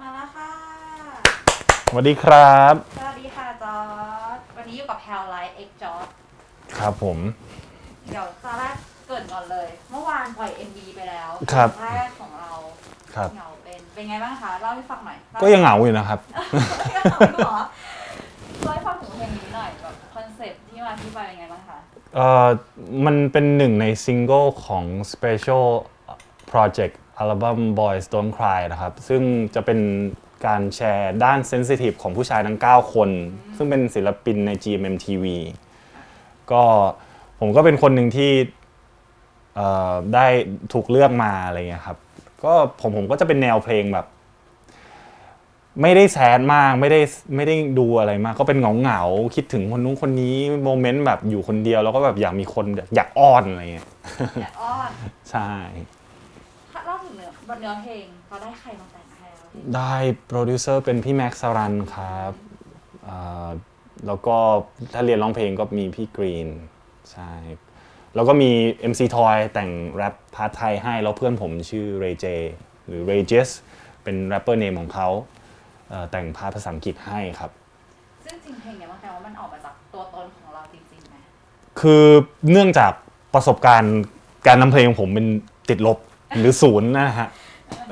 มาแล้วค่ะ สวัสดีครับ สวัสดีค่ะจอร์ดวันนี้อยู่กับแพลไลท์เอ็กจอร์ดครับผม เดี๋ยวตอนแรกเกริดก่อนเลย เมื่อวานปล่อย MV ไปแล้วครับเพลงแรกของเราครับ เหงาเป็นเป็นไงบ้างคะเล่าให้ฟังหน่อยก็ยังเหงาอยู่นะครับยังเหงาอยู่เหรอเล่าให้ฟังถึงเพลงนี้หน่อยแบบคอนเซ็ปต์ที่มาที่ไปเป็นไงบ้างคะเอ่อ มันเป็นหนึ่งในซิงเกิลของ Special Project อัลบั้ม Boys Don't Cry นะครับ ซึ่งจะเป็นการแชร์ด้านเซนซิทีฟของผู้ชายทั้ง 9 คน ซึ่งเป็นศิลปินใน GMMTV ก็ผมก็เป็นคนหนึ่งที่เอ่อได้ถูกเลือกมาอะไรเงี้ยครับ ก็ผมผมก็จะเป็นแนวเพลงแบบ ไม่ได้แซดมากไม่ได้ไม่ได้ดูอะไรมาก ก็เป็นเหงาเหงาๆคิดถึงคนนู้นคนนี้โมเมนต์แบบอยู่คนเดียว แล้วก็แบบอยากมีคนอยากอ้อนอะไรเงี้ยแอบอ้อนใช่ ถ้าเล่าถึงเนื้อ บนเนื้อเพลงเราได้ใครมาแต่งให้เราได้โปรดิวเซอร์เป็นพี่แม็กซ์สรันครับอ่าแล้วก็ถ้าเรียนร้องเพลงก็มีพี่กรีนใช่แล้วก็มี MC Toy แต่งแรปพาร์ทไทยให้ แล้วเพื่อนผมชื่อ Ray J หรือ Ray Jess เป็นแรปเปอร์เนมของเขาเอ่อแต่งพาร์ทภาษาอังกฤษให้ครับ ซึ่งจริงเพลงเนี้ยมันแปลว่ามันออกมาจากตัวตนของเราจริงๆไหมคือเนื่องจากประสบการณ์การนำเพลงของผมเป็นติดลบ หรือศูนย์นะฮะ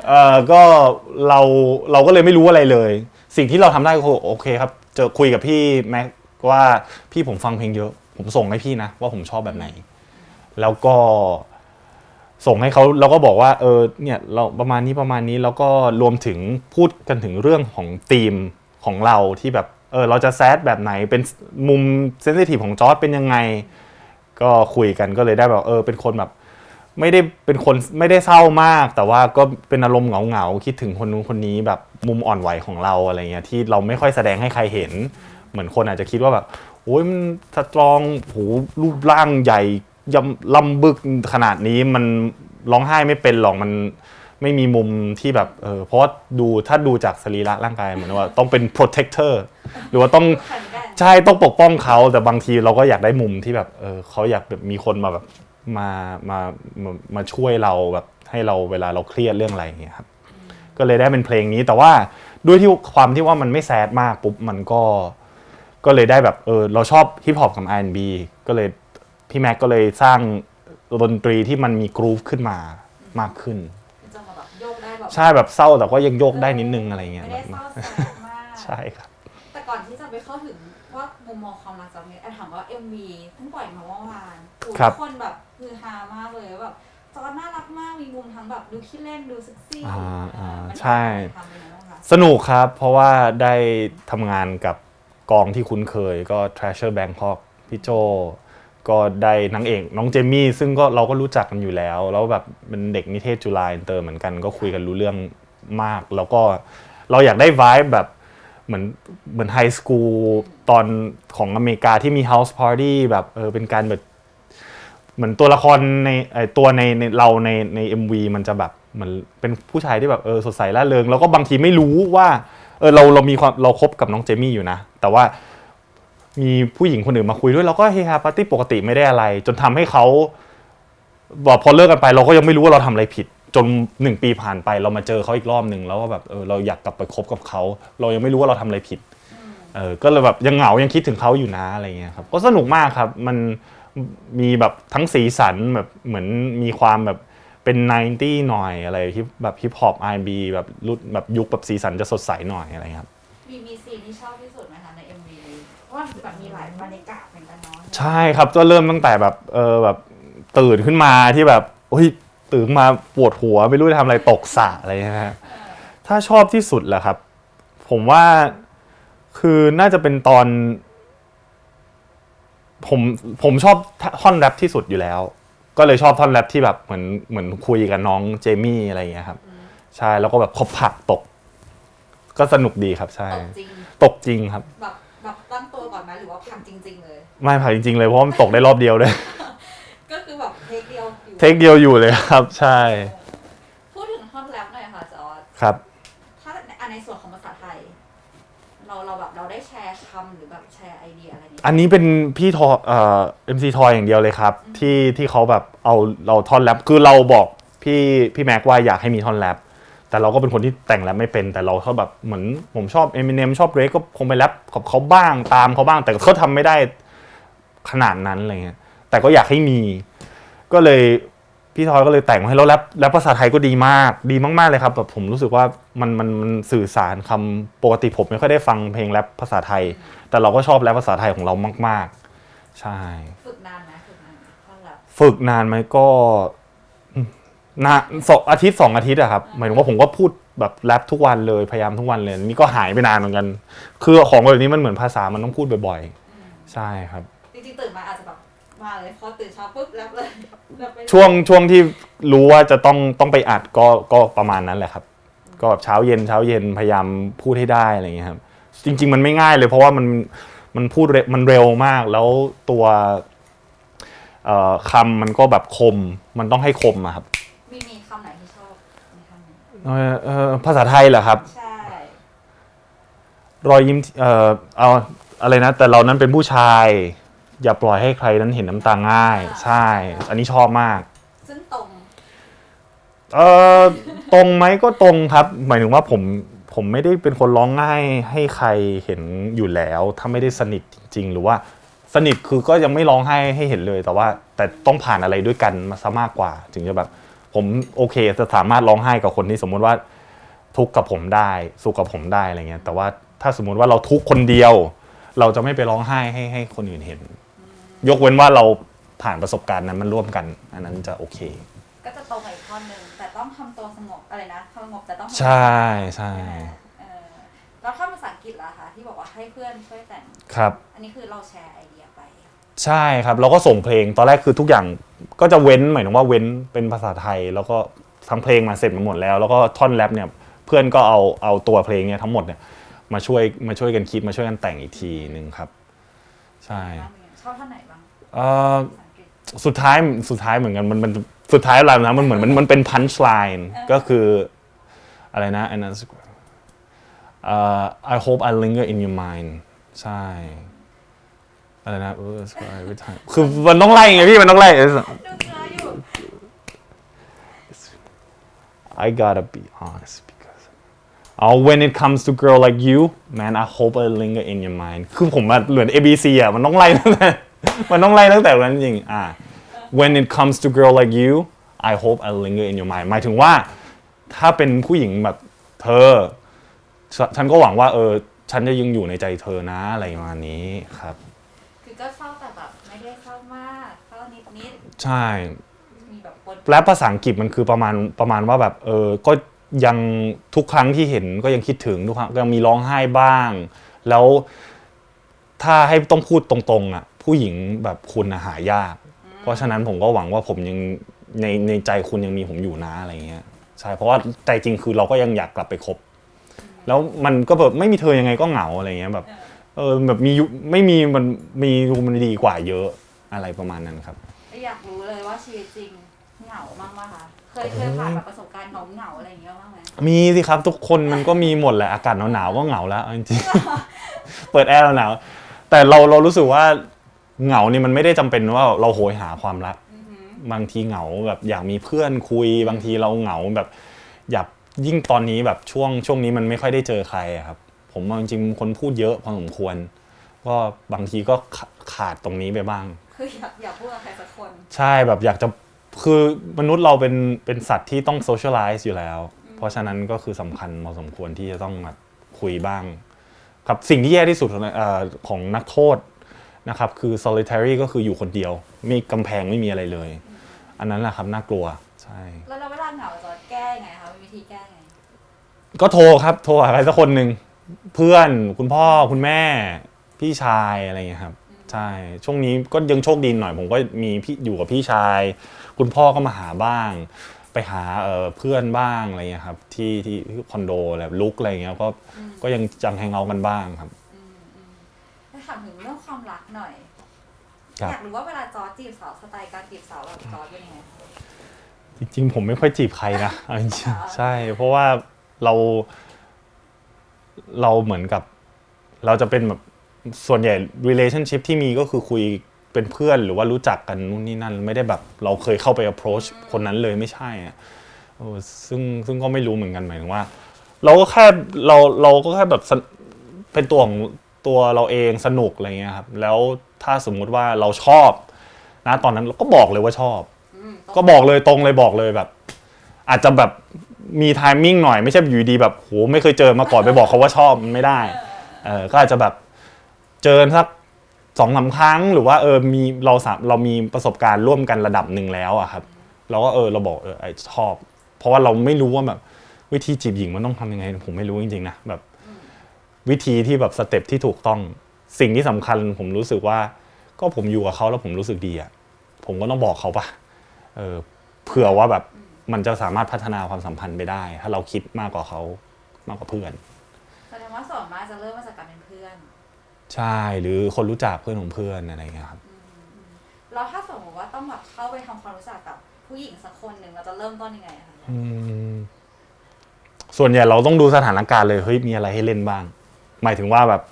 เอ่อก็เราเราก็เลยไม่รู้อะไรเลย สิ่งที่เราทำได้ก็คือโอเคครับเจอคุยกับพี่แม็กว่าพี่ผมฟังเพลงเยอะ ผมส่งให้พี่นะว่าผมชอบแบบไหน แล้วก็ส่งให้เขาแล้วก็บอกว่าเออเนี่ยเราประมาณนี้ประมาณนี้แล้วก็รวมถึงพูดกันถึงเรื่องของธีมของเราที่แบบเออเราจะแซดแบบไหนเป็นมุมเซนซิทีฟของจอร์ดเป็นยังไง ก็คุยกันก็เลยได้แบบเออเป็นคนแบบ ไม่ได้เป็นคนไม่ได้เศร้ามาก แต่ว่าก็เป็นอารมณ์เหงาๆคิดถึงคนนู้นคนนี้แบบมุมอ่อนไหวของเราอะไรเงี้ยที่เราไม่ค่อยแสดงให้ใครเห็น เหมือนคนอาจจะคิดว่าแบบโอ้ยมันสตรองโหรูปร่างใหญ่ยำลำบึกขนาดนี้มันร้องไห้ไม่เป็นหรอกมันไม่มีมุมที่แบบเออเพราะว่าดูถ้าดูจากสรีระร่างกายเหมือนว่าต้องเป็น protector หรือว่าต้องแข็งแกร่งใช่ต้องปกป้องเขาแต่บางทีเราก็อยากได้มุมที่แบบเออเขาอยากแบบมีคนมาแบบ มามามามาช่วยเราแบบให้เราเวลาเราเครียดเรื่องอะไรอย่างเงี้ยครับก็เลยได้เป็นเพลงนี้แต่ว่าด้วยที่ความที่ว่ามันไม่แซดมากปุ๊บมันก็ก็เลยได้แบบเออเราชอบฮิปฮอปกับ R&B ก็เลยพี่แม็กก็เลยสร้างดนตรีที่มันมีกรูฟขึ้นมามากขึ้นจะมาแบบโยกได้แบบใช่แบบเศร้าแต่ก็ยังโยกได้นิดนึงอะไรเงี้ยไม่ได้เศร้าแสบมากใช่ครับ แต่ก่อนที่จะไปเข้าถึงว่ามุมมองความรักจากนี้แอบถามว่า MV เพิ่งปล่อยมาเมื่อวานโอ้โหครับทุกคนแบบ ฮือฮามากเลยแบบจอร์ดน่ารักมากมีมุมทั้งแบบดูขี้เล่นดูเซ็กซี่อ่าอ่ามันใช่ ทำเป็นยังไงบ้างคะสนุกครับ เพราะว่าได้ทำงานกับกองที่คุ้นเคยก็ Treasure Bangkok พี่โจ ก็ได้นางเอกน้องเจมี่ ซึ่งก็เราก็รู้จักกันอยู่แล้ว แล้วแบบเป็นเด็กนิเทศจุฬาอินเตอร์เหมือนกันก็คุยกันรู้เรื่องมาก แล้วก็เราอยากได้ vibe แบบเหมือนเหมือนไฮสคูลตอนของอเมริกาที่มี House Party แบบเออเป็นการแบบ เหมือนตัวละครในไอตัวในในเราในใน MV มันจะแบบเหมือนเป็นผู้ชายที่แบบเออสดใสร่าเริงแล้วก็บางทีไม่รู้ว่าเออเราเรามีความเราคบกับน้องเจมี่อยู่นะ แต่ว่ามีผู้หญิงคนอื่นมาคุยด้วยเราก็เฮฮาปาร์ตี้ปกติไม่ได้อะไร จนทำให้เขาบอกพอเลิกกันไป เราก็ยังไม่รู้ว่าเราทำอะไรผิด จนหนึ่งปีผ่านไปเรามาเจอเขาอีกรอบหนึ่งแล้วก็แบบเออเราอยากกลับไปคบกับเขา เรายังไม่รู้ว่าเราทำอะไรผิดเออก็เลยแบบยังเหงายังคิดถึงเขาอยู่นะอะไรเงี้ยครับก็สนุกมากครับมัน มีแบบทั้งสีสันแบบเหมือนมีความแบบเป็น 90 หน่อยอะไรที่แบบฮิปฮอป R&B แบบรุ่นแบบยุคแบบสีสันจะสดใสหน่อยอะไรครับมีมีซีนที่ชอบที่สุดไหมคะใน MV เพราะว่าแบบมีหลายบรรยากาศเหมือนกันเนาะใช่ครับก็เริ่มตั้งแต่แบบเออแบบตื่นขึ้นมาที่แบบโอ้ยตื่นมาปวดหัวไม่รู้จะทำอะไรตกสระอะไรนะฮะถ้าชอบที่สุดแหละครับ ผมว่าคือน่าจะเป็นตอน ผมผมชอบท่อนแรปที่สุดอยู่แล้ว ก็เลยชอบท่อนแรปที่แบบเหมือนเหมือนคุยกับน้องเจมี่อะไรอย่างเงี้ยครับ ใช่แล้วก็แบบพอผลักตก ก็สนุกดีครับใช่ ตกจริงตกจริงครับ แบบแบบตั้งตัวก่อนไหมหรือว่าพังจริง ๆ เลย ไม่ผลักจริง ๆ เลยเพราะว่ามันตกได้รอบเดียวด้วย ก็คือแบบเทคเดียวอยู่เทคเดียวอยู่เลยครับ ใช่ พูดถึงท่อนแรปหน่อยค่ะจอร์ดครับ อันนี้เป็นพี่ทอเอ่อ MC ทอยอย่างเดียวเลยครับ ที่ที่เขาแบบเอาเราท่อนแรปคือเราบอกพี่พี่แม็กว่าอยากให้มีท่อนแรปแต่เราก็เป็นคนที่แต่งแรปไม่เป็น แต่เราชอบแบบเหมือนผมชอบเอมิเนมชอบเรกก็คงไปแรปกับเขาบ้างตามเขาบ้าง แต่เขาทำไม่ได้ขนาดนั้นอะไรเงี้ยแต่ก็อยากให้มี ก็เลย พี่ทอยก็เลยแต่งมาให้แล้วแรปแรปภาษาไทยก็ดีมาก ดีมากๆเลยครับแบบผมรู้สึกว่ามันมันมันสื่อสารคำปกติผมไม่ค่อยได้ฟังเพลงแรปภาษาไทย แต่เราก็ชอบแรปภาษาไทยของเรามาก ๆ ใช่ ฝึกนานไหมฝึกนานไหมท่อนแรปฝึกนานไหมก็อืมนานสองอาทิตย์สองอาทิตย์อะครับหมายถึงว่าผมก็พูดแบบแรปทุกวันเลยพยายามทุกวันเลยนี่ก็หายไปนานเหมือนกัน คือของแบบนี้มันเหมือนภาษามันต้องพูดบ่อยๆ ใช่ครับ จริงๆตื่นมาอาจจะแบบ มาเลยพอตื่นเช้าปุ๊บแรปเลยแรปไปเลยช่วงช่วงที่รู้ว่าจะต้องต้องไปอัดก็ก็ประมาณนั้นแหละครับ ก็แบบเช้าเย็นเช้าเย็นพยายามพูดให้ได้อะไรอย่างเงี้ยครับจริง ๆ มันไม่ง่ายเลย เพราะว่ามันมันพูดเร็วมันเร็วมากแล้วตัวเอ่อคำมันก็แบบคมมันต้องให้คมอะครับมีมีคำไหนที่ชอบมีคำไหนเอ่อเอ่อภาษาไทยเหรอครับ ใช่ รอยยิ้มที่เอ่อเอาอะไรนะ แต่เรานั้นเป็นผู้ชาย อย่าปล่อยให้ใครนั้นเห็นน้ำตาง่าย ใช่ อันนี้ชอบมาก ซึ่งตรง เออตรงไหมก็ตรงครับ หมายถึงว่าผมผมไม่ได้เป็นคนร้องง่ายให้ใครเห็นอยู่แล้ว ถ้าไม่ได้สนิทจริง ๆ หรือว่าสนิทคือก็ยังไม่ร้องไห้ให้เห็นเลย แต่ว่าแต่ต้องผ่านอะไรด้วยกันมาซะมากกว่า ถึงจะแบบ ผมโอเคจะสามารถร้องไห้กับคนที่สมมุติว่า ทุกข์กับผมได้สุขกับผมได้อะไรเงี้ยแต่ว่าถ้าสมมุติว่าเราทุกข์คนเดียว เราจะไม่ไปร้องไห้ให้ให้คนอื่นเห็น ยกเว้นว่าเราผ่านประสบการณ์นั้นมันร่วมกัน อันนั้นจะโอเค ก็จะตรงกับอีกท่อนหนึ่งแต่ต้องทำตัวสงบอะไรนะสงบแต่ต้องทำใช่ใช่เออแล้วท่อนภาษาอังกฤษล่ะคะที่บอกว่าให้เพื่อนช่วยแต่ง ครับ อันนี้คือเราแชร์ไอเดียไป ใช่ครับเราก็ส่งเพลงตอนแรกคือทุกอย่างก็จะเว้นหมายถึงว่าเว้นเป็นภาษาไทย แล้วก็ทั้งเพลงมาเสร็จมาหมดแล้ว แล้วก็ท่อนแรปเนี่ยเพื่อนก็เอาเอาตัวเพลงเนี่ยทั้งหมดเนี่ยมาช่วยมาช่วยกันคิดมาช่วยกันแต่งอีกทีหนึ่งครับ ใช่บ้างเป็นไง ชอบท่อนไหนบ้างเอ่อภาษาอังกฤษสุดท้ายสุดท้ายเหมือนกันมันมันสุดท้ายอะไรนะมันเหมือนมันมันเป็นพันช์ไลน์ก็คืออะไรนะอันนั้นเอ่อ I hope I linger in your mind ใช่อะไรนะเออ every time คือมันต้องไล่ไงพี่มันต้องไล่ ดูเนื้ออยู่ I gotta be honest because oh when it comes to girl like you man I hope I linger in your mind คือผมอะเหมือน A B C อะมันต้องไล่ตั้งแต่มันต้องไล่ตั้งแต่นั้นจริงอ่า when it comes to girl like you I hope I linger in your mind หมายถึงว่า ถ้าเป็นผู้หญิงแบบเธอฉฉันก็หวังว่าเออ ฉันจะยังอยู่ในใจเธอนะอะไรประมาณนี้ครับ คือก็เศร้าแต่แบบไม่ได้เศร้ามากเศร้านิดนิดใช่ ๆมีแบบปนแรปภาษาอังกฤษมันคือประมาณประมาณว่าแบบเออก็ ยังทุกครั้งที่เห็นก็ยังคิดถึงทุกครั้งยังมีร้องไห้บ้าง แล้วถ้าให้ต้องพูดตรงๆอะผู้หญิงแบบคุณอะหายาก เพราะฉะนั้นผมก็หวังว่าผมยังในในใจคุณยังมีผมอยู่นะอะไรเงี้ยใช่เพราะว่าใจจริงคือเราก็ยังอยากกลับไปคบแล้วมันก็แบบไม่มีเธอยังไงก็เหงาอะไรเงี้ยแบบเออแบบมียุไม่มีมันมีรูมันดีกว่าเยอะอะไรประมาณนั้นครับ อยากรู้เลยว่าชีวิตจริงเหงาบ้างปะคะ ยเคยผ่านแบบประสบการณ์เหงาเหงาๆอะไรอย่างเงี้ยบ้างไหมมีสิครับทุกคนมันก็มีหมดแหละอากาศหนาวๆก็เหงาแล้วเอาจริงๆ เปิดแอร์หนาวๆแต่เราเรารู้สึกว่าเหงานี่มันไม่ได้จำเป็นว่าเราโหยหาความรัก อือหือ บางทีเหงาแบบอยากมีเพื่อนคุย บางทีเราเหงาแบบอยากยิ่งตอนนี้แบบช่วงช่วงนี้มันไม่ค่อยได้เจอใครอะครับ ผมว่าจริงๆคนพูดเยอะพอสมควร ก็บางทีก็ขาขาดตรงนี้ไปบ้าง คืออยากอยากพูดกับใครสักคน ใช่แบบอยากจะ คือมนุษย์เราเป็นเป็นสัตว์ที่ต้องโซเชียลไลซ์อยู่แล้ว เพราะฉะนั้นก็คือสำคัญพอสมควรที่จะต้องแบบคุยบ้าง ครับสิ่งที่แย่ที่สุดของเอ่อของนักโทษนะครับคือ solitary ก็คืออยู่คนเดียว มีกำแพงไม่มีอะไรเลย อันนั้นแหละครับน่ากลัวใช่ แล้วเราเวลาเหงาจะแก้ไงคะมีวิธีแก้ไงก็โทรครับ โทรหาใครสักคนหนึ่งเพื่อนคุณพ่อคุณแม่ พี่ชายอะไรอย่างเงี้ยครับ ใช่ ช่วงนี้ก็ยังโชคดีหน่อย ผมก็มีพี่อยู่กับพี่ชาย คุณพ่อก็มาหาบ้าง ไปหาเอ่อเพื่อนบ้างอะไรเงี้ยครับที่ที่ที่คอนโดแบบลุกอะไรเงี้ยก็ก็ยังจังแฮงเอาท์กันบ้างครับถ้าถามถึงเรื่องความรักหน่อยครับอยากรู้ว่าเวลาจอร์จจีบสาวสไตล์การจีบสาวแบบจอร์จเป็นยังไงจริงๆผมไม่ค่อยจีบใครนะเอาจริงๆใช่ เพราะว่าเรา เราเหมือนกับ เราจะเป็นแบบส่วนใหญ่ relationship ที่มีก็คือคุย เป็นเพื่อนหรือว่ารู้จักกันนู่นนี่นั่น ไม่ได้แบบเราเคยเข้าไป approach คนนั้นเลยไม่ใช่อะเออซึ่งซึ่งก็ไม่รู้เหมือนกันหมายถึงว่า เราก็แค่เราเราก็แค่แบบสนเป็นตัวของตัวเราเองสนุกอะไรเงี้ยครับ แล้วถ้าสมมุติว่าเราชอบนะตอนนั้นเราก็บอกเลยว่าชอบอืมก็บอกเลยตรงเลยบอกเลยแบบ อาจจะแบบมีไทมิ่งหน่อยไม่ใช่อยู่ดีแบบโหไม่เคยเจอมาก่อนไปบอกเขาว่าชอบมันไม่ได้เออก็อาจจะแบบเจอสัก สองสามครั้งหรือว่าเออมีเราสามเรามีประสบการณ์ร่วมกันระดับหนึ่งแล้วอะครับเราก็เออเราบอกเออไอชอบ เพราะว่าเราไม่รู้ว่าแบบวิธีจีบหญิงมันต้องทำยังไง ผมไม่รู้จริงๆนะแบบวิธีที่แบบสเต็ปที่ถูกต้องสิ่งที่สำคัญผมรู้สึกว่า ก็ผมอยู่กับเขาแล้วผมรู้สึกดีอะผมก็ต้องบอกเขาปะเออเผื่อว่าแบบมันจะสามารถพัฒนาความสัมพันธ์ไปได้ ถ้าเราคิดมากกว่าเขามากกว่าเพื่อนแสดงว่าส่วนมาจะเริ่มมาจากการเป็น ใช่หรือคนรู้จักเพื่อนของเพื่อนอะไรอย่างเงี้ยครับ แล้วถ้าสมมติว่าต้องแบบเข้าไปทำความรู้จักกับผู้หญิงสักคนหนึ่งเราจะเริ่มต้นยังไงอะคะอืมส่วนใหญ่เราต้องดูสถานการณ์เลยเฮ้ยมีอะไรให้เล่นบ้าง หมายถึงว่าแบบ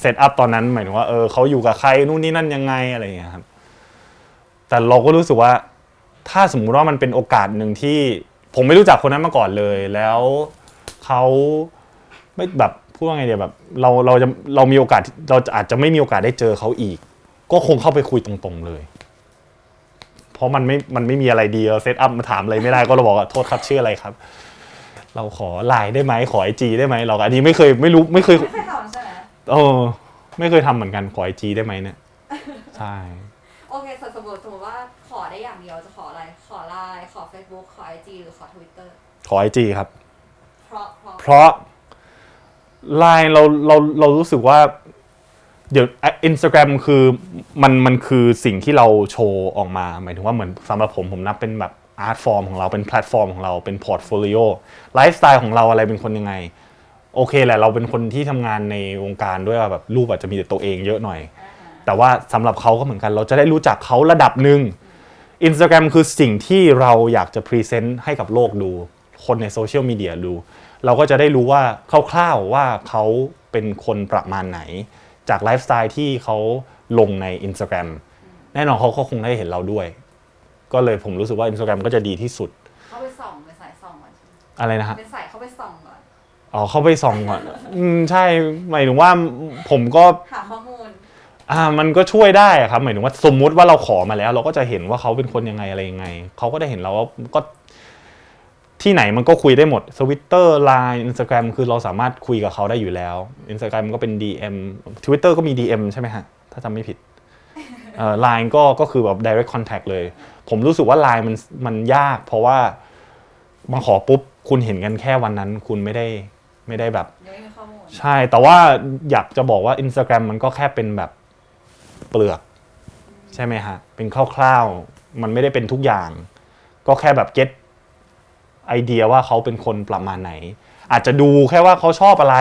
เซตอัพตอนนั้น หมายถึงว่าเออเขาอยู่กับใครนู่นนี่นั่นยังไงอะไรอย่างเงี้ยครับ แต่เราก็รู้สึกว่า ถ้าสมมุติว่ามันเป็นโอกาสหนึ่งที่ ผมไม่รู้จักคนนั้นมาก่อนเลย แล้วเขาไม่แบบ พูดว่าไงเดียแบบเราเราจะเรามีโอกาสเราจะอาจจะไม่มีโอกาสได้เจอเขาอีก ก็คงเข้าไปคุยตรงๆเลย เพราะมันไม่มันไม่มีอะไรดีเราเซตอัพมาถามอะไรไม่ได้ก็เราบอกว่าโทษครับชื่ออะไรครับ เราขอไลน์ได้ไหมขอไอจีได้ไหมเราก็อันนี้ไม่เคยไม่รู้ไม่เคยไม่เคยทำใช่ไหมเออไม่เคยทำเหมือนกันขอไอจีได้ไหมเนี่ยใช่โอเคสมมติสมมติว่าขอได้อย่างเดียวจะขออะไรขอไลน์ขอ Facebook ขอ IG หรือขอ Twitter ขอไอจีครับ เพราะเพราะเพราะ ไลน์เราเราเรารู้สึกว่า เดี๋ยวอินสตาแกรมคือมันมันคือสิ่งที่เราโชว์ออกมา หมายถึงว่าเหมือนสำหรับผมผมนับเป็นแบบอาร์ตฟอร์มของเราเป็นแพลตฟอร์มของเราเป็นพอร์ตโฟลิโอไลฟ์สไตล์ของเราอะไรเป็นคนยังไง โอเคแหละเราเป็นคนที่ทำงานในวงการด้วยแบบรูปอาจจะมีแต่ตัวเองเยอะหน่อย แต่ว่าสำหรับเขาก็เหมือนกัน เราจะได้รู้จักเขาระดับหนึ่ง Instagram คือสิ่งที่เราอยากจะพรีเซนต์ให้กับโลกดู คนในโซเชียลมีเดียดู เราก็จะได้รู้ว่าคร่าวๆว่าเขาเป็นคนประมาณไหน จากไลฟ์สไตล์ที่เขาลงใน Instagram แน่นอนเขาก็คงได้เห็นเราด้วย ก็เลยผมรู้สึกว่า Instagram ก็จะดีที่สุด เข้าไปส่องเป็นสายส่องก่อนอะไรนะฮะเป็นสายเข้าไปส่องก่อนอ๋อเข้าไปส่องก่อนอืมใช่หมายถึงว่าผมก็หาข้อมูลอ่ามันก็ช่วยได้อะครับหมายถึงว่าสมมุติว่าเราขอมาแล้ว เราก็จะเห็นว่าเขาเป็นคนยังไงอะไรยังไงเขาก็ได้เห็นเราว่าก็ ที่ไหนมันก็คุยได้หมดสวิตเตอร์ไลน์อินสตาแกรมคือเราสามารถคุยกับเขาได้อยู่แล้วอินสตาแกรมก็เป็น DM Twitter ก็มี DM ใช่ไหมฮะ ถ้าจำไม่ผิดเอ่อไลน์ก็ก็คือแบบ direct contact เลย ผมรู้สึกว่าไลน์มันมันยาก เพราะว่ามาขอปุ๊บ คุณเห็นกันแค่วันนั้น คุณไม่ได้ไม่ได้แบบยังไม่มีข้อมูลใช่ แต่ว่าอยากจะบอกว่า Instagram มันก็แค่เป็นแบบเปลือก ใช่ไหมฮะ เป็นคร่าวๆ มันไม่ได้เป็นทุกอย่าง ก็แค่แบบเก็ต ไอเดียว่าเขาเป็นคนประมาณไหน อาจจะดูแค่ว่าเขาชอบอะไร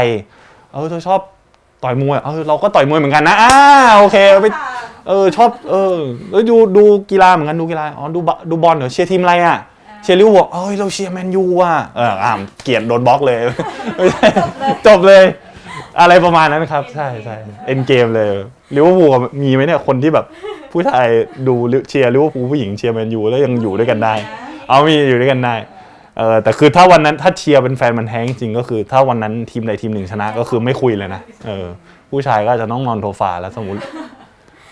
เออเธอชอบต่อยมวยเออเราก็ต่อยมวยเหมือนกันนะอ่าโอเคไปเออชอบเออเออดูดูกีฬาเหมือนกันดูกีฬาอ๋อดูบดูบอลเหรอเชียร์ทีมอะไรอะเชียร์ลิเวอร์พูลเอ้ยเราเชียร์แมนยูอะเอออ่าเกลียดโดนบล็อกเลยไม่ใช่จบเลย อะไรประมาณนั้นครับ ใช่ใช่เอ็นเกมเลยลิเวอร์พูลมีไหมเนี่ยคนที่แบบผู้ชายดูเชียร์ลิเวอร์พูลผู้หญิงเชียร์แมนยูแล้วยังอยู่ด้วยกันได้ เอามีอยู่ด้วยกันได้ เออแต่คือถ้าวันนั้นถ้าเชียร์เป็นแฟนมันแท้งจริงก็คือ ถ้าวันนั้นทีมใดทีมหนึ่งชนะก็คือไม่คุยเลยนะเออผู้ชายก็อาจจะต้องนอนโซฟาแล้วสมมติ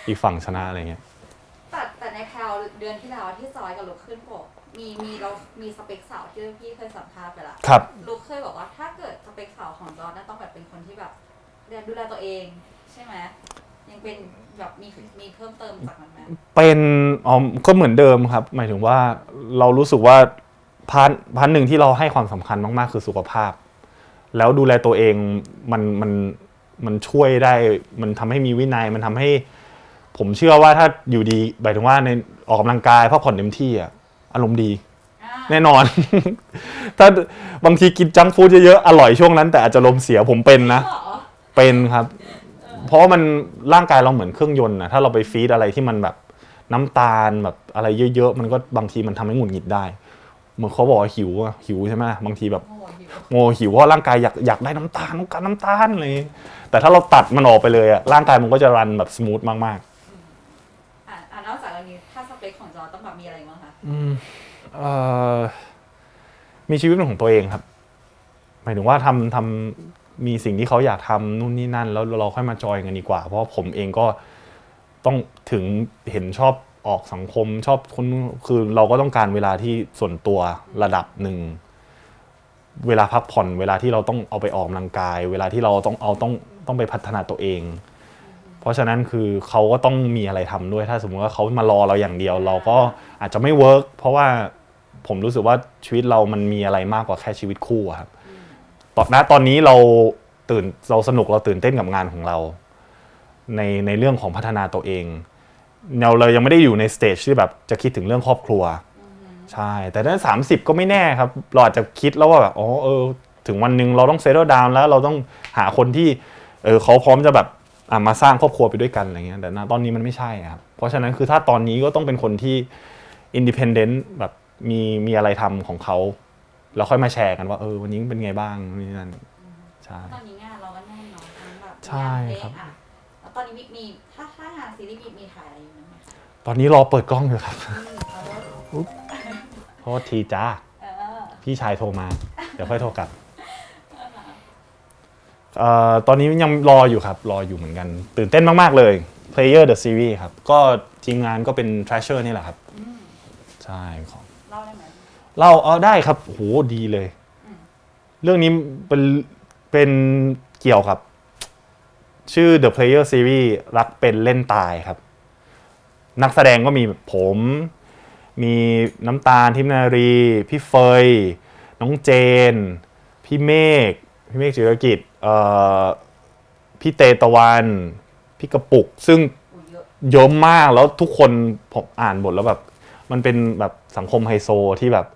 อีกฝั่งชนะอะไรเงี้ยแต่แต่ในแพลวเดือนที่แล้วที่จอยกับลุกขึ้นปกมีมีเรามีสเปคสาวที่พี่เคยสัมภาษณ์ไปละครับลุกเคยบอกว่าถ้าเกิดสเปคสาวของจอร์ดน่าต้องแบบเป็นคนที่แบบเรียนดูแลตัวเองใช่ไหมยังเป็นแบบมีมีเพิ่มเติมจากนั้นไหมเป็นอ๋อก็เหมือนเดิมครับ หมายถึงว่าเรารู้สึกว่า พาร์ทพาร์ทหนึ่งที่เราให้ความสำคัญมากๆ คือสุขภาพ แล้วดูแลตัวเองมันมันมันช่วยได้ มันทำให้มีวินัย มันทำให้ ผมเชื่อว่าถ้าอยู่ดีหมายถึงว่าในออกกำลังกายพักผ่อนเต็มที่อะอารมณ์ดีอ่าแน่นอน ถ้าบางทีกินจังก์ฟู้ดเยอะๆ อร่อยช่วงนั้น แต่อาจจะลมณ์เสียผมเป็นนะเหรอเป็นครับ เพราะว่ามันร่างกายเราเหมือนเครื่องยนต์นะถ้าเราไปฟีดอะไรที่มันแบบน้ำตาลแบบอะไรเยอะๆ มันก็บางทีมันทำให้หงุดหงิดได้ เหมือนเขาบอกว่าหิวอะหิวใช่ไหมบางทีแบบโอ้โหหิวโง่หิวเพราะร่างกายอยากอยากได้น้ำตาลต้องการน้ำตาลอะไรอย่างเลย แต่ถ้าเราตัดมันออกไปเลยอะร่างกายมันก็จะรันแบบสมูทมากอะอะนอกจากเรื่องนี้ถ้าสเปคของจอร์ดต้องแบบมีอะไรบ้างคะๆอืมเอ่อมีชีวิตเป็นของตัวเองครับ หมายถึงว่าทำทำมีสิ่งที่เขาอยากทำนู่นนี่นั่น แล้วเราค่อยมาจอยกันดีกว่า เพราะว่าผมเองก็ต้องถึงเห็นชอบ ออกสังคมชอบคนคือเราก็ต้องการเวลาที่ส่วนตัวระดับหนึ่ง เวลาพักผ่อน เวลาที่เราต้องเอาไปออกกำลังกาย เวลาที่เราต้องเอาต้องต้องไปพัฒนาตัวเอง เพราะฉะนั้นคือเขาก็ต้องมีอะไรทำด้วยถ้าสมมติว่าเขามารอเราอย่างเดียว เราก็อาจจะไม่เวิร์กเพราะว่าผมรู้สึกว่าชีวิตเรามันมีอะไรมากกว่าแค่ชีวิตคู่ครับตอนณตอนนี้เราตื่นเราสนุกเราตื่นเต้นกับงานของเรา ในในเรื่องของพัฒนาตัวเอง เราเรายังไม่ได้อยู่ในสเตจที่แบบจะคิดถึงเรื่องครอบครัว ใช่ แต่ถ้าสามสิบก็ไม่แน่ครับเราอาจจะคิดแล้วว่าแบบอ๋อเออ ถึงวันหนึ่งเราต้องเซ t ต e ด w n แล้วเราต้องหาคนที่เออเขาพร้อมจะแบบอะมาสร้างครอบครัวไปด้วยกันอะไรเงี้ยแต่ณตอนนี้มันไม่ใช่ครับเพราะฉะนั้นคือถ้าตอนนี้ก็ต้องเป็นคนที่อินดิเพนเดนต์แบบมีมีอะไรทำของเขาแล้วค่อยมาแชร์กันว่าเออวันนี้เป็นไงบ้างนี่นั่นใช่ตอนนี้งานเราก็แน่นเนาะทั้งแบบใช่งานเพลงครับอะแล้ว ตอนนี้มีมีถ้าถ้างานซีรีส์มีมีถ่ายอะไรอยู่ไหมคะตอนนี้รอเปิดกล้องอยู่ครับอืมเอาแล้วโทษทีจ้าเออพี่ชายโทรมา เดี๋ยวค่อยโทรกลับเอ่อตอนนี้ยังรออยู่ครับ รออยู่เหมือนกัน ตื่นเต้นมาก ๆ เลย Player the Series ครับ ก็ทีมงานก็เป็น Treasure นี่แหละครับ อืมใช่ของ เล่าได้ไหม เล่าเอาได้ครับโหดีเลย อืม เรื่องนี้เป็นเป็นเกี่ยวกับ ชื่อ The Player Series รักเป็นเล่นตายครับ นักแสดงก็มีผม มีน้ำตาลทิมนารี พี่เฟย น้องเจน พี่เมฆพี่เมฆจิรกิจเอ่อพี่เตตะวัน พี่กระปุก ซึ่งเยอะมากแล้วทุกคนผมอ่านบทแล้วแบบ มันเป็นแบบสังคมไฮโซที่แบบ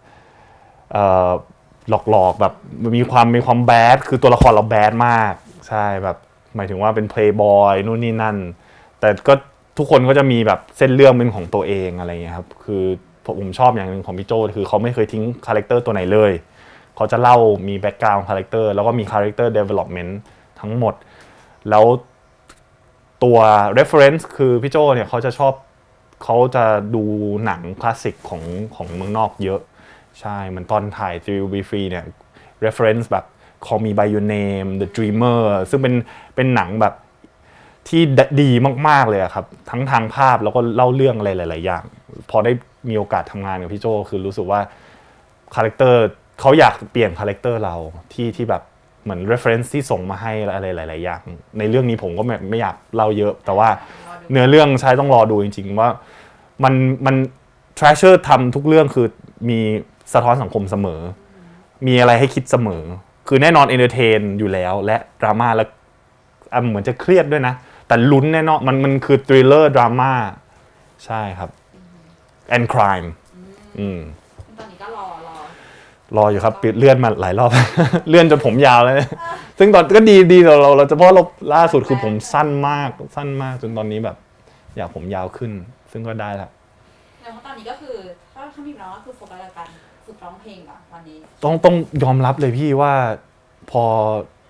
หลอกๆแบบมีความมีความแบดคือตัวละครเราแบดมาก ใช่แบบ หมายถึงว่าเป็นเพลย์บอยนู่นนี่นั่น แต่ก็ทุกคนก็จะมีแบบเส้นเรื่องเป็นของตัวเองอะไรเงี้ยครับคือผมชอบอย่างหนึ่งของพี่โจคือเขาไม่เคยทิ้งคาแรคเตอร์ตัวไหนเลย เขาจะเล่ามีแบ็กกราวด์คาแรคเตอร์แล้วก็มีคาแรคเตอร์เดเวล็อปเมนต์ทั้งหมด แล้วตัว reference คือพี่โจเนี่ยเขาจะชอบเขาจะดูหนังคลาสสิกของของเมืองนอกเยอะ ใช่เหมือนตอนถ่าย t h r e e Be Free เนี่ย reference แบบ Call Me By Your Name The Dreamer ซึ่งเป็นเป็นหนังแบบที่ดีมาก ๆ เลยครับ ทั้งทางภาพแล้วก็เล่าเรื่องอะไรหลาย ๆ อย่าง พอได้มีโอกาสทำงานกับพี่โจคือรู้สึกว่าคาแรคเตอร์เขาอยากเปลี่ยนคาแรคเตอร์เราที่ที่แบบเหมือน reference ที่ส่งมาให้อะไรหลาย ๆ อย่าง ในเรื่องนี้ผมก็ไม่ไม่อยากเล่าเยอะ แต่ว่าเนื้อเรื่องใช้ต้องรอดูจริง ๆ ว่ามันมัน treasure ทำทุกเรื่องคือมีสะท้อนสังคมเสมอ มีอะไรให้คิดเสมอ คือแน่นอน entertain อยู่แล้ว และดราม่าแล้วอะเหมือนจะเครียดด้วยนะ แต่ลุ้นแน่นอนมันมันคือ thriller drama ใช่ครับ and crime อืมตอนนี้ก็รอรอ รออยู่ครับปิดเลื่อนมาหลายรอบ เลื่อนจนผมยาวแล้วเนี่ยซึ่งตอนก็ดีดีเราเราเราจะเพราะเราล่าสุดคือผมสั้นมากสั้นมากจนตอนนี้แบบ อยากผมยาวขึ้น ซึ่งก็ได้แล้วแล้วตอนนี้ก็คือถ้าถ้ามีน้องก็คือโฟกัสกับการ ฝึกร้องเพลงอะตอนนี้ต้องต้องยอมรับเลยพี่ว่าพอ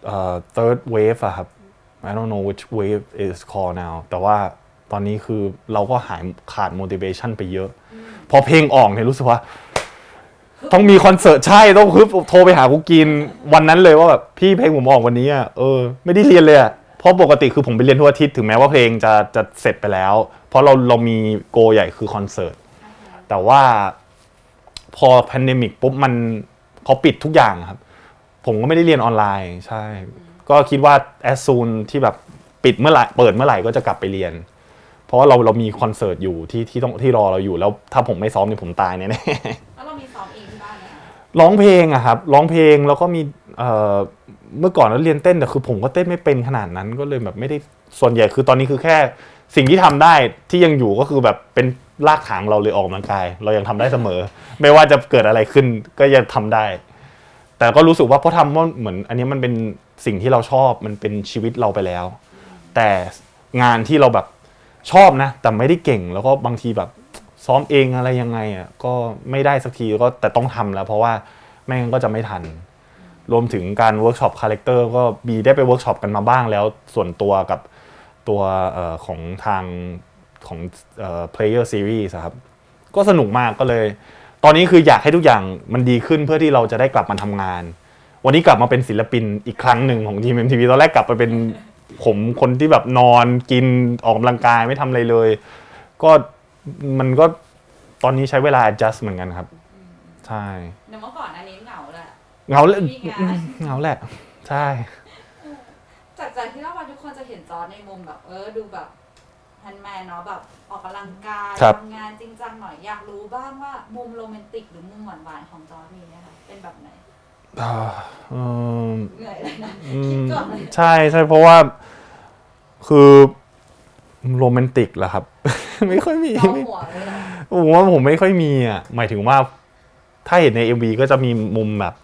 เอ่อ third wave อะครับ I don't know which wave is called now แต่ว่าตอนนี้คือเราก็หายขาด motivation ไปเยอะ พอเพลงออกเนี่ยรู้สึกว่า ต้องมีคอนเสิร์ตใช่ต้องคือโทรไปหากูกิน วันนั้นเลยว่าแบบพี่เพลงผมออกวันนี้อะเออไม่ได้เรียนเลยอะเพราะปกติคือผมไปเรียนทุกอาทิตย์ถึงแม้ว่าเพลงจะจะเสร็จไปแล้ว เพราะเราเรามีโกใหญ่คือคอนเสิร์ต แต่ว่า พอแพนเดมิกปุ๊บมันเขาปิดทุกอย่างครับ ผมก็ไม่ได้เรียนออนไลน์ใช่ ก็คิดว่าแอ s ซูนที่แบบปิดเมื่อไหร่เปิดเมื่อไหร่ก็จะกลับไปเรียน เพราะว่าเราเรามีคอนเสิร์ตอยู่ที่ที่ต้องที่รอเราอยู่แล้วถ้าผมไม่ซ้อมเนี่ยผมตายแน่แล้วเรามีซ้อมเองที่บ้านไหมคะๆร้องเพลงอะครับร้องเพลงแล้วก็มีเอ่อเมื่อก่อนเราเรียนเต้นแต่คือผมก็เต้นไม่เป็นขนาดนั้นก็เลยแบบไม่ได้ส่วนใหญ่คือตอนนี้คือแค่สิ่งที่ทำได้ที่ยังอยู่ก็คือแบบเป็น รากฐานเราเลยออกกำลังกาย เรายังทำได้เสมอ ไม่ว่าจะเกิดอะไรขึ้นก็ยังทำได้ แต่ก็รู้สึกว่าเพราะทำว่าเหมือน อันนี้มันเป็นสิ่งที่เราชอบมันเป็นชีวิตเราไปแล้ว แต่งานที่เราแบบชอบนะ แต่ไม่ได้เก่งแล้วก็บางทีแบบซ้อมเองอะไรยังไงอะก็ไม่ได้สักทีก็แต่ต้องทำแล้ว เพราะว่าไม่งั้นก็จะไม่ทัน รวมถึงการเวิร์กช็อปคาแรคเตอร์ก็มีได้ไปเวิร์กช็อปกันมาบ้างแล้วส่วนตัวกับตัวเออของทาง ของเอ่อ player series อะครับ ก็สนุกมากก็เลย ตอนนี้คืออยากให้ทุกอย่างมันดีขึ้นเพื่อที่เราจะได้กลับมาทำงาน วันนี้กลับมาเป็นศิลปินอีกครั้งหนึ่งของทีม MTV ตอนแรกกลับไปเป็นผมคนที่แบบนอนกินออกกำลังกายไม่ทำอะไรเลย ก็มันก็ตอนนี้ใช้เวลา adjust เหมือนกันครับ ใช่ในเมื่อก่อนอันนี้เหงาแหละ เหงาแหละมีงาน เหงาแหละ ใช่ จากจากที่เราวันทุกคนจะเห็นจอร์จในมุมแบบ เออดูแบบแฮ นด์แมนเนาะแบบออกกำลังกายครับ ทำงานจริงจังหน่อยอยากรู้บ้างว่ามุมโรแมนติกหรือมุมหวานๆของจอร์จมีไหมคะเป็นแบบไหนอ่าเอิ่มเหนื่อยเลยนะอืคิดมก่อนเลยใช่ใช่เพราะว่า คือโรแมนติกเหรอครับ ไม่ค่อยมีเกาไม่หัวเลยเหรอผมว่าผมไม่ค่อยมีอะหมายถึงว่า ถ้าเห็นใน MV ก็จะมีมุมแบบ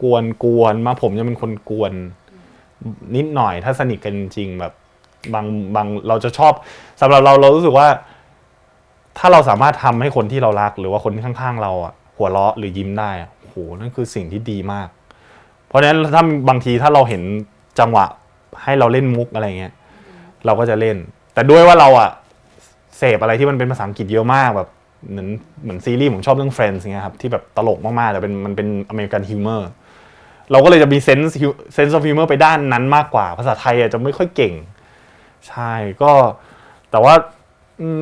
กวนกวนๆมาผมจะเป็นคนกวน นิดหน่อยถ้าสนิทกันจริงๆแบบ บางบางเราจะชอบสำหรับเราเรารู้สึกว่า ถ้าเราสามารถทำให้คนที่เรารัก หรือว่าคนที่ข้างๆ เราอะหัวเราะหรือยิ้มได้อะโหนั่นคือสิ่งที่ดีมาก เพราะฉะนั้นถ้าบางทีถ้าเราเห็นจังหวะให้เราเล่นมุกอะไรเงี้ยเราก็จะเล่น แต่ด้วยว่าเราอะเสพอะไรที่มันเป็นภาษาอังกฤษเยอะมากแบบเหมือนเหมือนซีรีส์ผมชอบเรื่อง Friends เงี้ยครับที่แบบตลกมากๆแต่เป็นมันเป็นอเมริกันฮิวเมอร์เราก็เลยจะมีเซนส์เซนส์ of humor ไปด้านนั้นมากกว่า ภาษาไทยอะจะไม่ค่อยเก่ง ใช่ก็แต่ว่า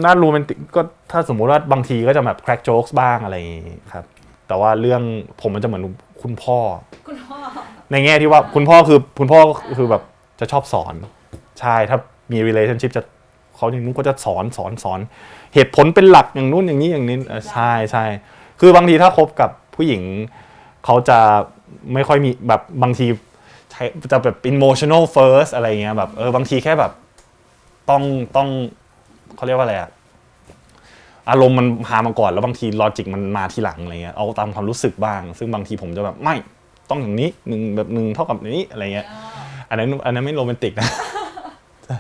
น่าโรแมนติกก็ถ้าสมมุติว่าบางทีก็จะแบบ crack jokes บ้างอะไรอย่างงี้ครับ แต่ว่าเรื่องผมมันจะเหมือนคุณพ่อ คุณพ่อ ในแง่ที่ว่าคุณพ่อคือคุณพ่อคือแบบจะชอบสอน ใช่ถ้ามี relationship จะเขาอย่างนู้นก็จะสอนสอนสอน เหตุผลเป็นหลักอย่างนู้นอย่างนี้อย่างนี้ใช่ใช่คือบางทีถ้าคบกับผู้หญิง เขาจะไม่ค่อยมีแบบบางทีจะแบบ emotional first อะไรเงี้ยแบบเออบางทีแค่แบบ ต้องต้องเขาเรียกว่าอะไรอะอารมณ์มันพามาก่อนแล้วบางทีลอจิกมันมาทีหลังอะไรเงี้ยเอาตามความรู้สึกบ้าง ซึ่งบางทีผมจะแบบไม่ต้องอย่างนี้หนึ่งแบบหนึ่งเท่ากับนี้อะไรเงี้ยอ่าอันนั้นอันนั้นไม่โรแมนติกนะใช่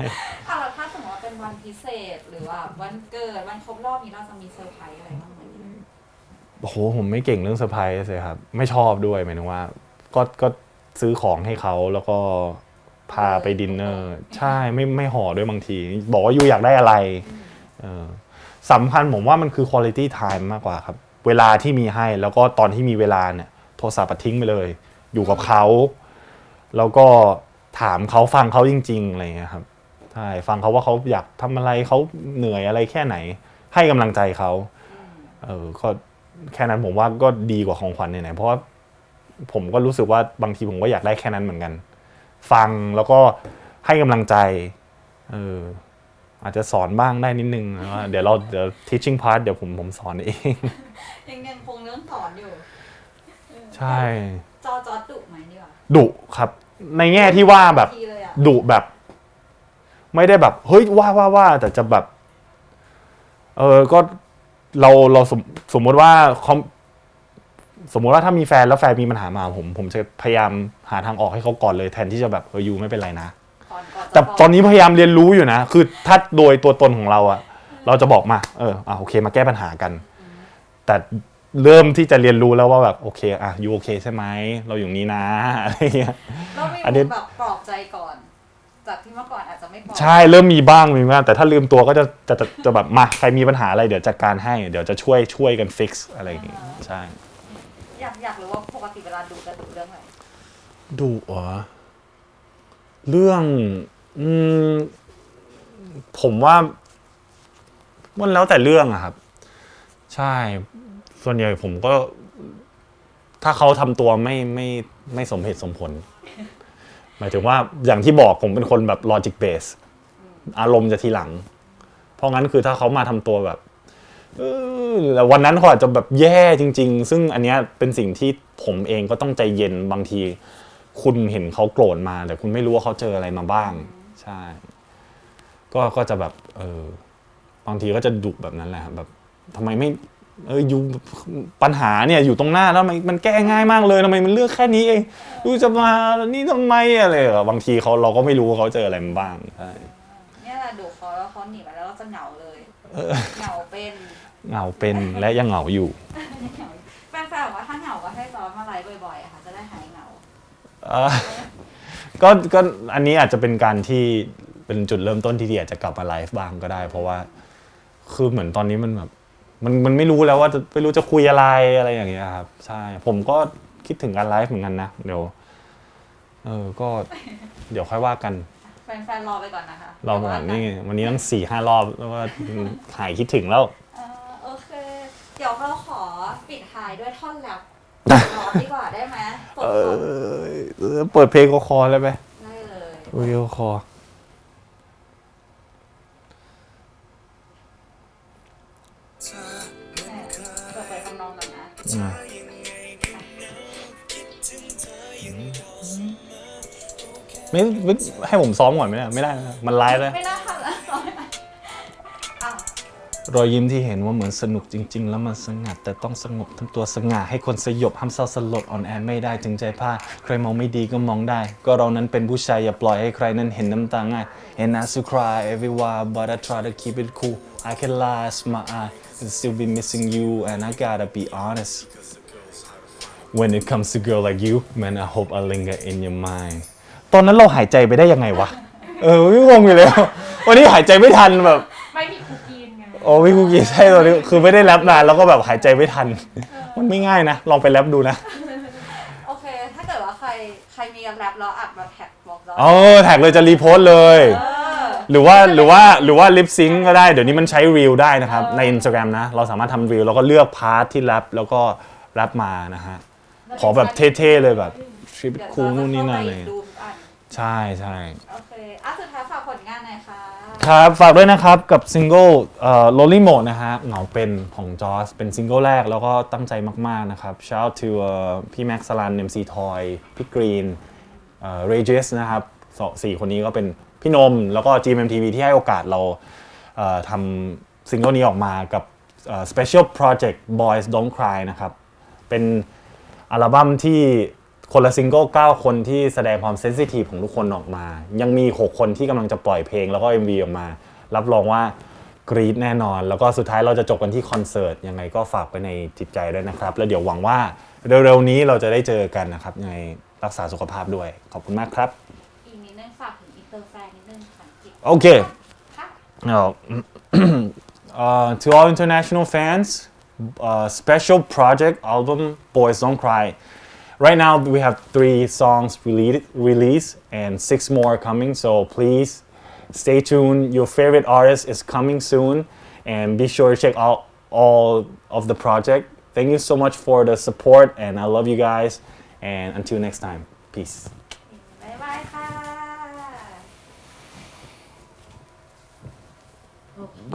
อะแล้วถ้าสมมติว่าเป็นวันพิเศษหรือว่าวันเกิดวันครบรอบนี้เราจะมีเซอร์ไพรส์อะไรบ้างไหมโอ้โหผมไม่เก่งเรื่องเซอร์ไพรส์เลยครับ ไม่ชอบด้วยหมายถึงว่า ก็ก็ซื้อของให้เขาแล้วก็ พาไปดินเนอร์ใช่ไม่ไม่ห่อด้วยบางที บอกว่ายูอยากได้อะไรเออสำคัญผมว่ามันคือ quality time มากกว่าครับ เวลาที่มีให้แล้วก็ตอนที่มีเวลาเนี่ย โทรศัพท์ทิ้งไปเลย อยู่กับเขา แล้วก็ถามเขาฟังเขาจริง ๆ อะไรอย่างเงี้ยครับใช่ฟังเขาว่าเขาอยากทำอะไรเขาเหนื่อยอะไรแค่ไหน ให้กำลังใจเขาเออก็แค่นั้นผมว่าก็ดีกว่าของขวัญไหนๆเพราะว่าผมก็รู้สึกว่าบางทีผมก็อยากได้แค่นั้นเหมือนกัน ฟังแล้วก็ให้กำลังใจเอออาจจะสอนบ้างได้นิดนึงนะว่าเดี๋ยวเราเดี๋ยว teaching part เดี๋ยวผมผมสอนเอง ยังยังคงเรื่องสอนอยู่ใช่ จอจอดุไหมดีกว่าดุครับ ในแง่ที่ว่าแบบทีเลยอะดุแบบ ไม่ได้แบบ เฮ้ยว่าว่าว่าแต่จะแบบ เออก็เราเราสมสมมติว่าเขา สมมติว่าถ้ามีแฟนแล้วแฟนมีปัญหามาผมผมจะพยายามหาทางออกให้เขาก่อนเลยแทนที่จะแบบเออยูไม่เป็นไรนะ ก่อนก่อนจะแต่บกตอนนี้พยายามเรียนรู้อยู่นะ คือถ้าโดยตัวตนของเราอะเราจะบอกมา เอออะโอเคมาแก้ปัญหากัน แต่เริ่มที่จะเรียนรู้แล้วว่าแบบโอเคอะยูโอเคใช่ไหมเราอยู่นี้นะอะไรเงี้ย เรามีอันนี้ แบบปลอบใจก่อน จากที่เมื่อก่อนอาจจะไม่ปลอบใช่เริ่มมีบ้างมีบ้างแต่ถ้าลืมตัวก็จะจะจะจะแบบมาใครมีปัญหาอะไรเดี๋ยวจัดการให้ เดี๋ยวจะช่วยช่วยกันฟิกซ์อะไรอย่างงี้ใช่ อยากรู้ว่าปกติเวลาดูจะดูเรื่องอะไรดูเหรอเรื่องอืมผมว่ามันแล้วแต่เรื่องอะครับ ใช่ ส่วนใหญ่ผมก็ ถ้าเขาทำตัวไม่ไม่ไม่สมเหตุสมผล หมายถึงว่าอย่างที่บอกผมเป็นคนแบบ logic base อารมณ์จะทีหลัง เพราะงั้นคือถ้าเขามาทำตัวแบบ แล้ววันนั้นเขาอาจจะแบบแย่จริง ๆ ซึ่งอันเนี้ยเป็นสิ่งที่ผมเองก็ต้องใจเย็นบางที คุณเห็นเขาโกรธมา แต่คุณไม่รู้ว่าเขาเจออะไรมาบ้าง ใช่ ก็ก็จะแบบเออบางทีก็จะดุแบบนั้นแหละครับแบบทำไมไม่เอออยู่ปัญหาเนี่ยอยู่ตรงหน้าแล้วมันมันแก้ง่ายมากเลยทำไมมันเลือกแค่นี้เองดูจะมานี่ทำไมอะไรเหรอบางทีเขาเราก็ไม่รู้ว่าเขาเจออะไรมาบ้างใช่เนี่ยแหละดูเขาแล้วเขาหนีไปแล้วเราจะเหงาเลยเหงาเป็น เหงาเป็นและยังเหงาอยู่แฟนๆบอกว่าถ้าเหงาก็ให้จอร์จมาไลฟ์บ่อยๆอะค่ะจะได้หายเหงา เอ่อก็ก็อันนี้อาจจะเป็นการที่เป็นจุดเริ่มต้นที่ดีอาจจะกลับมาไลฟ์บ้างก็ได้ เพราะว่าคือเหมือนตอนนี้มันแบบมันมันไม่รู้แล้วว่าจะไม่รู้จะคุยอะไรอะไรอย่างเงี้ยครับ ใช่ผมก็คิดถึงการไลฟ์เหมือนกันนะเดี๋ยวเออก็เดี๋ยวค่อยว่ากัน แฟนๆรอไปก่อนนะคะ เราหมดนี่วันนี้ตั้งสี่ห้ารอบแล้วว่าหายคิดถึงแล้วเอ่อโอเคเดี๋ยวเราขอปิดท้ายด้วยท่อนแรปร้องดีกว่าได้ไหมสเอดอเปิดเพลงก็คอเลยไหมๆได้เลยวิดีโอคอแม่เปิดไปทำนองก่อนนะไม่ไม่ให้ผมซ้อมก่อนไหมเนี่ยไม่ได้นะมันไลฟ์แล้ว ไม่น่า รอยยิ้มที่เห็นว่าเหมือนสนุกจริง ๆ แล้วมันสงัด แต่ต้องสงบทำตัวสง่าให้คนสยบห้ามเศร้าสลดอ่อนแอไม่ได้จึงใจพลาดใครมองไม่ดีก็มองได้ ก็เรานั้นเป็นผู้ชายอย่าปล่อยให้ใครนั้นเห็นน้ำตาง่าย And I to cry everywhere but I try to keep it cool I can lie my eye and still be missing you and I gotta be honest When it comes to girl like you man I hope I linger in your mind ตอนนั้นเราหายใจไปได้ยังไงวะ เออไม่งงอยู่แล้ว วันนี้หายใจไม่ทันแบบ โอ้พี่กุกี้ใช่ตัวนี้คือไม่ได้แรปนานแล้วก็แบบหายใจไม่ทัน มันไม่ง่ายนะ ลองไปแรปดูนะโอเค ถ้าเกิดว่าใครใครมีแรปแล้วอัดมาแท็กบอกเราเออแท็กเลยจะรีโพสต์เลย เออหรือว่าหรือว่าหรือว่าลิปซิงก็ได้ เดี๋ยวนี้มันใช้รีลได้นะครับ ใน Instagram นะ เราสามารถทำรีลแล้วก็เลือกพาร์ทที่แรปแล้วก็แรปมานะฮะ ขอแบบเท่ๆเลยแบบทริปเดี๋ยวคูลเราจะนู่นนี่นั่นข้าไปเลยดูทุกอันใช่ใช่ โอเคอะสุดท้ายฝากผลงานหน่อยค่ะ ครับ ฝากด้วยนะครับกับซิงเกิลเอ่อ Lonely Mode นะฮะเหงาเป็นของจอสเป็นซิงเกิลแรกแล้วก็ตั้งใจมาก ๆ นะครับ shout out to เอ่อพี่แม็กซ์สลัน MC Toy พี่กรีนเอ่อ Regis นะครับสี่คนนี้ก็เป็นพี่นม แล้วก็ GMMTV ที่ให้โอกาสเราทำซิงเกิลนี้ออกมากับเอ่อ Special Project Boys Don't Cry นะครับ เป็นอัลบั้มที่ คนละซิงเกิล9คนที่แสดงความเซนซิทีฟของทุกคนออกมา ยังมี 6 คนที่กำลังจะปล่อยเพลงแล้วก็ MV ออกมา รับรองว่ากรี๊ดแน่นอน แล้วก็สุดท้ายเราจะจบกันที่คอนเสิร์ตยังไงก็ฝากไปในจิตใจด้วยนะครับ แล้วเดี๋ยวหวังว่าเร็วๆนี้เราจะได้เจอกันนะครับยังไงรักษาสุขภาพด้วย ขอบคุณมากครับ อีกนิดนึงฝากถึงอินเตอร์แฟนนิดนึงภาษาอังกฤษโอเคค่ะ Oh, uh, to all international fans, uh, special project album Boys Don't Cry. Right now we have three songs released, released and six more coming. So please stay tuned. Your favorite artist is coming soon, and be sure to check out all of the project. Thank you so much for the support, and I love you guys. And until next time, peace. บ๊ายบายค่ะ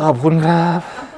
ขอบคุณครับ